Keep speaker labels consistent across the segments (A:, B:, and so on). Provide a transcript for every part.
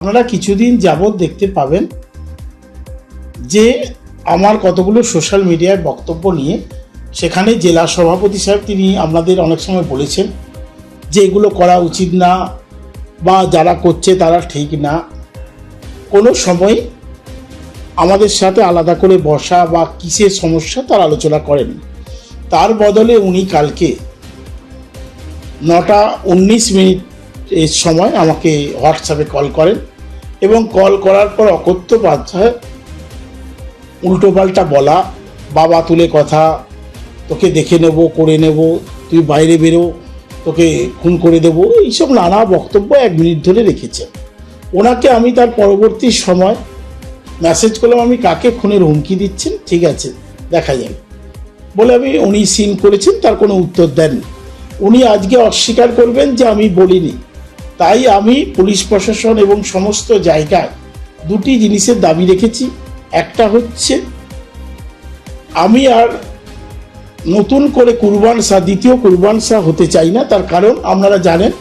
A: আপনারা কিছুদিন যাবৎ দেখতে পাবেন যে আমার কতগুলো সোশ্যাল মিডিয়ায় বক্তব্য নিয়ে সেখানে জেলা সভাপতি সাহেব তিনি আপনাদের অনেক সময় বলেছেন যে এগুলো করা উচিত না বা যারা করছে তারা ঠিক না। কোনো সময় আমাদের সাথে আলাদা করে বসা বা কিসের সমস্যা তার আলোচনা করেন। তার বদলে উনি কালকে নটা উনিশ মিনিট এর সময় আমাকে হোয়াটসঅ্যাপে কল করেন। এবং কল করার পর অকথ্য বাধ্যায় উল্টোপাল্টা বলা, বাবা তুলে কথা, তোকে দেখে নেব, করে নেব, তুই বাইরে বেরো, তোকে খুন করে দেব, এইসব নানা বক্তব্য এক মিনিট ধরে রেখেছে। ওনাকে আমি তার পরবর্তী সময় মেসেজ করলাম, আমি কাকে খুনের হুমকি দিচ্ছেন? ঠিক আছে, দেখা যাবে বলে আমি, উনি সিন করেছেন, তার কোনো উত্তর দেননি। উনি আজকে অস্বীকার করবেন যে আমি বলিনি। তাই আমি পুলিশ প্রশাসন এবং সমস্ত জায়গায় দুটি জিনিসের দাবি রেখেছি। একটা হচ্ছে, আমি আর নতুন করে কুরবান শাহ দ্বিতীয় কুরবান শাহ হতে চাই না। তার কারণ আপনারা জানেন,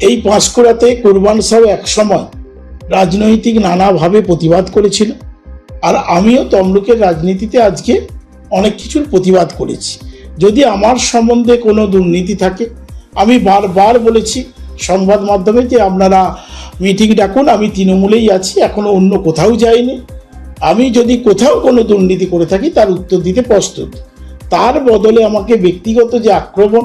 A: এই পাঁশকুড়াতে কুরবান শাহ এক সময় রাজনৈতিক নানাভাবে প্রতিবাদ করেছিল। আর আমিও তমলুকের রাজনীতিতে আজকে অনেক কিছুর প্রতিবাদ করেছি। যদি আমার সম্বন্ধে কোনো দুর্নীতি থাকে, আমি বারবার বলেছি সংবাদ মাধ্যমে যে আপনারা মিটিং ডাকুন, আমি তৃণমূলেই আছি, এখনও অন্য কোথাও যাইনি। আমি যদি কোথাও কোনো দুর্নীতি করে থাকি, তার উত্তর দিতে প্রস্তুত। তার বদলে আমাকে ব্যক্তিগত যে আক্রমণ,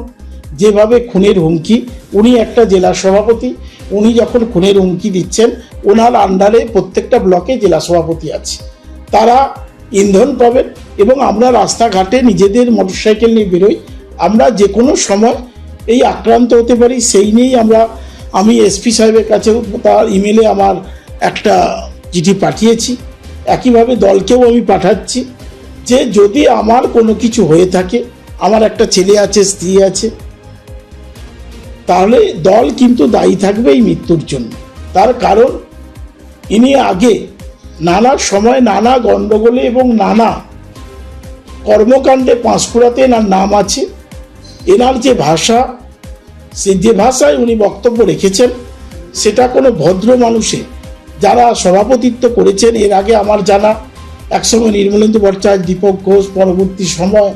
A: যেভাবে খুনের হুমকি, উনি একটা জেলা সভাপতি, উনি যখন খুনের হুমকি দিচ্ছেন, ওনার আন্ডারে প্রত্যেকটা ব্লকে জেলা সভাপতি আছে। তারা ইন্ধন পাবেন এবং আমরা রাস্তাঘাটে নিজেদের মোটরসাইকেল নিয়ে বেরোই। আমরা যে কোনো সময় এই আক্রান্ত হতে পারি, সেই নিয়েই আমরা, আমি এসপি সাহেবের কাছে তার ইমেলে আমার একটা চিঠি পাঠিয়েছি। একইভাবে দলকেও আমি পাঠাচ্ছি যে যদি আমার কোনো কিছু হয়ে থাকে, আমার একটা ছেলে আছে, স্ত্রী আছে, তাহলে দল কিন্তু দায়ী থাকবে এই মৃত্যুর জন্য। তার কারণ, ইনি আগে নানা সময় নানা গণ্ডগোলে এবং নানা কর্মকাণ্ডে পাঁশকুড়াতে এনার নাম আছে। এনার যে ভাষা, সে যে ভাষায় উনি বক্তব্য রেখেছেন, সেটা কোনো ভদ্র মানুষে যারা সভাপতিত্ব করেছেন, এর আগে আমার জানা একসময় নির্মলেন্দু ভট্টাচার্য দীপক ঘোষ, পরবর্তী সময়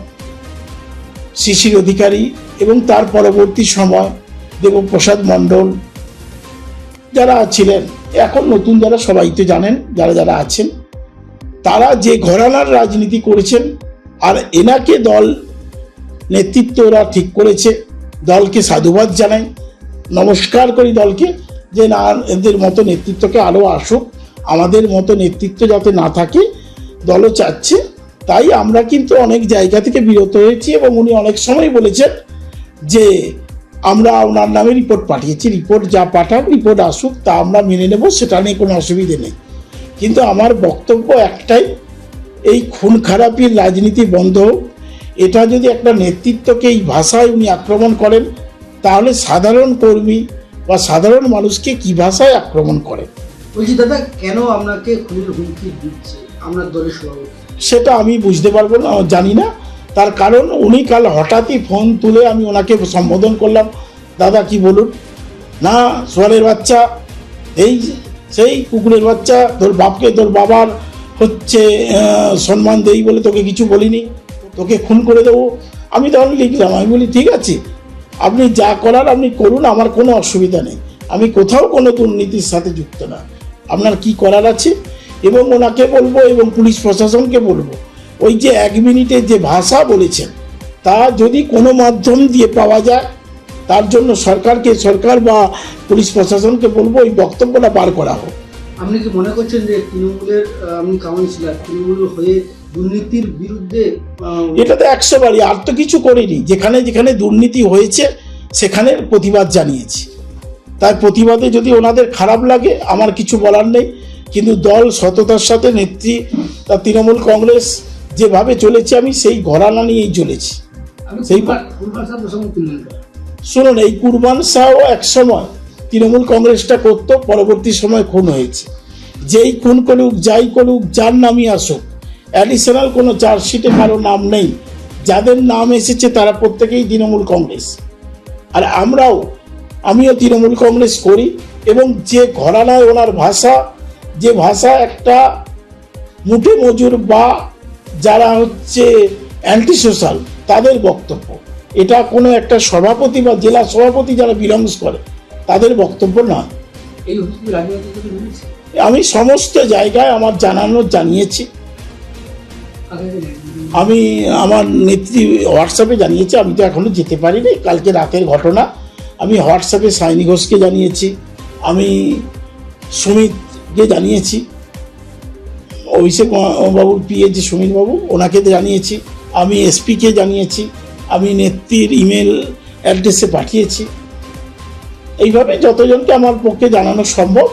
A: শিশির অধিকারী এবং তার পরবর্তী সময় দেবপ্রসাদ মণ্ডল যারা ছিলেন, এখন নতুন যারা সবাই তো জানেন, যারা যারা আছেন, তারা যে ঘরানার রাজনীতি করেছেন, আর এনাকে দল নেতৃত্ব ওরা ঠিক করেছে। দলকে সাধুবাদ জানাই। নমস্কার করি দলকে যে না, এদের মতো নেতৃত্বকে আরও আসুক। আমাদের মতো নেতৃত্ব যাতে না থাকে, দলও চাচ্ছে। তাই আমরা কিন্তু অনেক জায়গা থেকে বিরত হয়েছি এবং উনি অনেক সময় বলেছেন যে, আমরা ওনার নামে রিপোর্ট পাঠিয়েছি। রিপোর্ট যা পাঠাক, রিপোর্ট আসুক, তা আমরা মেনে নেব, সেটা নিয়ে কোনো অসুবিধে নেই। কিন্তু আমার বক্তব্য একটাই, এই খুন খারাপির রাজনীতি বন্ধ হোক এটা যদি একটা নেতৃত্বকে এই ভাষায় উনি আক্রমণ করেন তাহলে সাধারণ কর্মী বা সাধারণ মানুষকে কি ভাষায় আক্রমণ করেন?
B: বলছি দাদা কেন আপনাকে খুনের হুমকি দিচ্ছে? আপনার দলের সভাপতি।
A: সেটা আমি বুঝতে পারব না জানি না। তার কারণ উনি কাল হঠাৎই ফোন তুলে আমি ওনাকে সম্বোধন করলাম। দাদা কি বলুন? না সোয়ালের বাচ্চা এই সেই কুকুরের বাচ্চা তোর বাপকে তোর বাবার হচ্ছে সম্মান দেই বলে তোকে কিছু বলিনি। তোকে খুন করে দেবো। আমি তখন লিখলাম, আমি বলি, ঠিক আছে, আপনি যা করার আপনি করুন, আমার কোনো অসুবিধা নেই। আমি কোথাও কোনো দুর্নীতির সাথে যুক্ত না। আপনার কি করার আছে? এবং ওনাকে বলব এবং পুলিশ প্রশাসনকে বলব, ওই যে এক মিনিটে যে ভাষা বলেছেন, তা যদি কোনো মাধ্যম দিয়ে পাওয়া যায়, তার জন্য সরকারকে, সরকার বা পুলিশ প্রশাসনকে বলব, ওই বক্তব্যটা বার করা হোক।
B: আপনি কি মনে করছেন যে তৃণমূলের আপনি কাউন্সিলর তৃণমূল হয়ে দুর্নীতির বিরুদ্ধে
A: এটা তো একশো বারই আর তো কিছু করিনি। যেখানে যেখানে দুর্নীতি হয়েছে সেখানে প্রতিবাদ জানিয়েছি। তাই প্রতিবাদে যদি ওনাদের খারাপ লাগে আমার কিছু বলার নেই। কিন্তু দল সততার সাথে নেত্রী তা তৃণমূল কংগ্রেস যেভাবে চলেছে আমি সেই ঘরানা নিয়েই চলেছি। সেই-? শুনুন এই কুরবান শাহ এক সময় তৃণমূল কংগ্রেসটা করতো, পরবর্তী সময় খুন হয়েছে। যেই খুন করুক, যাই করুক, যার নামই আসুক অ্যাডিশনাল কোনো চার্জশিটে কারও নাম নেই। যাদের নাম এসেছে, তারা প্রত্যেকেই তৃণমূল কংগ্রেস। আর আমরাও, আমিও তৃণমূল কংগ্রেস করি এবং যে ঘরানায় ওনার ভাষা, যে ভাষা একটা মুঠে মজুর বা যারা হচ্ছে অ্যান্টি সোশ্যাল তাদের বক্তব্য। এটা কোনো একটা সভাপতি বা জেলা সভাপতি যারা বিলংস করে তাদের বক্তব্য নয়। আমি সমস্ত জায়গায় আমার জানানো জানিয়েছি। আমি আমার নেত্রী হোয়াটসঅ্যাপে জানিয়েছি আমি তো এখনও যেতে পারিনি। কালকে রাতের ঘটনা। আমি হোয়াটসঅ্যাপে সাইনি ঘোষকে জানিয়েছি। আমি সুমিতকে জানিয়েছি। অভিষেক বাবুর পিএ যে সুমিত বাবু ওনাকে জানিয়েছি। আমি এসপিকে জানিয়েছি। আমি নেত্রীর ইমেল অ্যাড্রেসে পাঠিয়েছি। এইভাবে যতজনকে আমার পক্ষে জানানো সম্ভব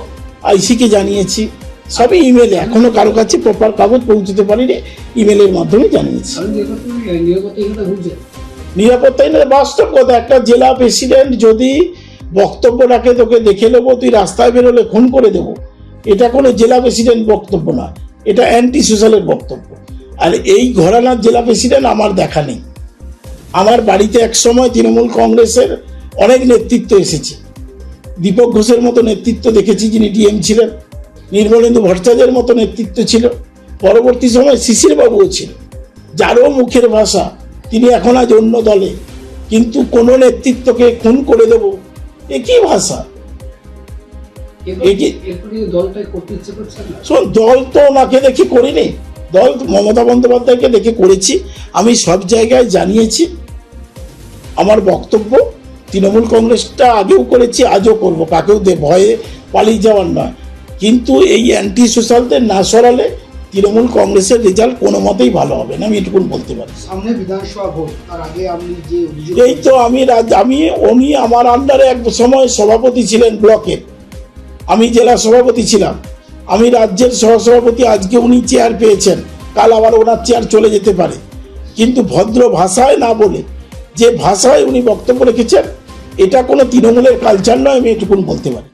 A: আইসিকে জানিয়েছি। সবই ইমেলে এখনও কারও কাছে প্রপার কাগজ পৌঁছতে পারিনি ইমেলের মাধ্যমে জানিয়েছি।
B: কারণ নিরাপত্তা নিরাপত্তা
A: না বাস্তব কথা একটা জেলা প্রেসিডেন্ট যদি বক্তব্য রাখে তোকে দেখে নেব তুই রাস্তায় বেরোলে খুন করে দেবো। এটা কোনো জেলা প্রেসিডেন্ট বক্তব্য না। এটা অ্যান্টি সোশ্যালের বক্তব্য। আর এই ঘরানার জেলা প্রেসিডেন্ট আমার দেখা নেই। আমার বাড়িতে এক সময় তৃণমূল কংগ্রেসের অনেক নেতৃত্ব এসেছে। দীপক ঘোষের মতো নেতৃত্ব দেখেছি যিনি ডিএম ছিলেন। নির্মলেন্দু ভট্টাচার্যের মতো নেতৃত্ব ছিল। পরবর্তী সময় শিশির বাবুও ছিল। যারও মুখের ভাষা তিনি এখন আজ অন্য দলে। কিন্তু কোনো নেতৃত্বকে খুন করে দেব এ কি ভাষা শোন দল তো ওনাকে দেখে করিনি। দল মমতা বন্দ্যোপাধ্যায়কে দেখে করেছি। আমি সব জায়গায় জানিয়েছি। আমার বক্তব্য তৃণমূল কংগ্রেসটা আগেও করেছি আজও করব। কাকেও দে ভয়ে পালিয়ে যাওয়ার নয়। কিন্তু এই অ্যান্টি সোশ্যালদের না সরালে তৃণমূল কংগ্রেসের রেজাল্ট কোনো মতেই ভালো হবে না আমি এটুকুন বলতে পারি।
B: সামনে বিধানসভা ভোট তার আগে আপনি যে
A: এই তো আমি আমি উনি আমার আন্ডারে এক সময় সভাপতি ছিলেন ব্লকের আমি জেলা সভাপতি ছিলাম। আমি রাজ্যের সহসভাপতি আজকে উনি চেয়ার পেয়েছেন। কাল আবার ওনার চেয়ার চলে যেতে পারে। কিন্তু ভদ্র ভাষায় না বলে যে ভাষায় উনি বক্তব্য রেখেছেন এটা কোনো তৃণমূলের কালচার নয় আমি এটুকুন বলতে পারি।